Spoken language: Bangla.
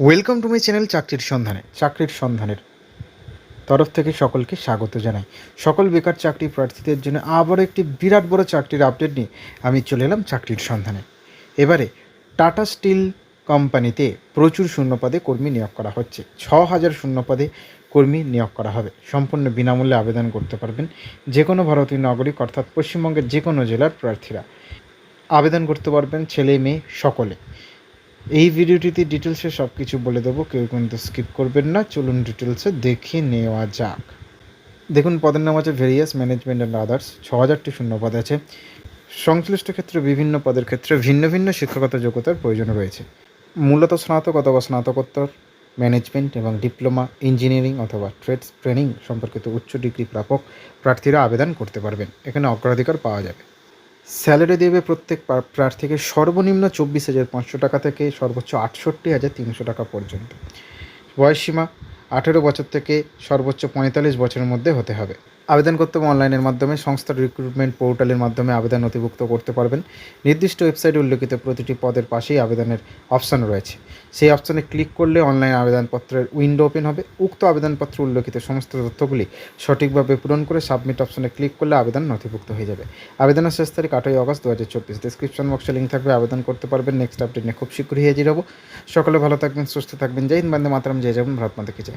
ওয়েলকাম টু মাই চ্যানেল চাকরির সন্ধানে চাকরির সন্ধানের তরফ থেকে সকলকে স্বাগত জানাই। সকল বেকার চাকরি প্রার্থীদের জন্য আবারও একটি বিরাট বড় চাকরির আপডেট নিয়ে আমি চলে এলাম চাকরির সন্ধানে এবারে টাটা স্টিল কোম্পানিতে প্রচুর শূন্যপদে কর্মী নিয়োগ করা হচ্ছে। ছ হাজার শূন্যপদে কর্মী নিয়োগ করা হবে। সম্পূর্ণ বিনামূল্যে আবেদন করতে পারবেন যে কোনো ভারতীয় নাগরিক, অর্থাৎ পশ্চিমবঙ্গের যে কোনো জেলার প্রার্থীরা। আবেদন করতে পারবেন ছেলে, মেয়ে, সকলে। এই ভিডিওটিতে ডিটেলসে সব কিছু বলে দেবো, কেউ কিন্তু স্কিপ করবেন না। চলুন ডিটেলসে দেখে নেওয়া যাক। দেখুন, পদের নাম আছে ভেরিয়াস ম্যানেজমেন্ট অ্যান্ড আদার্স ছ হাজারটি শূন্য পদ আছে। সংশ্লিষ্ট ক্ষেত্রে বিভিন্ন পদের ক্ষেত্রে ভিন্ন ভিন্ন শিক্ষাগত যোগ্যতার প্রয়োজন রয়েছে। মূলত স্নাতক অথবা স্নাতকোত্তর ম্যানেজমেন্ট এবং ডিপ্লোমা ইঞ্জিনিয়ারিং অথবা ট্রেডস ট্রেনিং সম্পর্কিত উচ্চ ডিগ্রি প্রাপক প্রার্থীরা আবেদন করতে পারবেন। এখানে অগ্রাধিকার পাওয়া যাবে। স্যালারি দেবে প্রত্যেক প্রার্থীকে সর্বনিম্ন চব্বিশ হাজার পাঁচশো টাকা থেকে সর্বোচ্চ আটষট্টি হাজার তিনশো টাকা পর্যন্ত। বয়সসীমা আঠেরো বছর থেকে সর্বোচ্চ পঁয়তাল্লিশ বছরের মধ্যে হতে হবে। আবেদন করতে হবে অনলাইনের মাধ্যমে। সংস্থার রিক্রুটমেন্ট পোর্টালের মাধ্যমে আবেদন নথিভুক্ত করতে পারবেন। নির্দিষ্ট ওয়েবসাইটে উল্লেখিত প্রতিটি পদের পাশেই আবেদনের অপশন রয়েছে। সেই অপশনে ক্লিক করলে অনলাইন আবেদনপত্রের উইন্ডো ওপেন হবে। উক্ত আবেদনপত্রে উল্লেখিত সমস্ত তথ্যগুলি সঠিকভাবে পূরণ করে সাবমিট অপশনে ক্লিক করলে আবেদন নথিভুক্ত হয়ে যাবে। আবেদনের শেষ তারিখ আটই আগস্ট দু হাজার চব্বিশ ডিসক্রিপশন বক্সে লিঙ্ক থাকবে। আবেদন করতে পারবেন। নেক্সট আপডেট নিয়ে খুব শীঘ্রই হাজির হব। সকলে ভালো থাকবেন, সুস্থ থাকবেন। জয় হিন্দ, বন্দে মাতরম। জয় যাবেন ভারত মাতা কি জয়।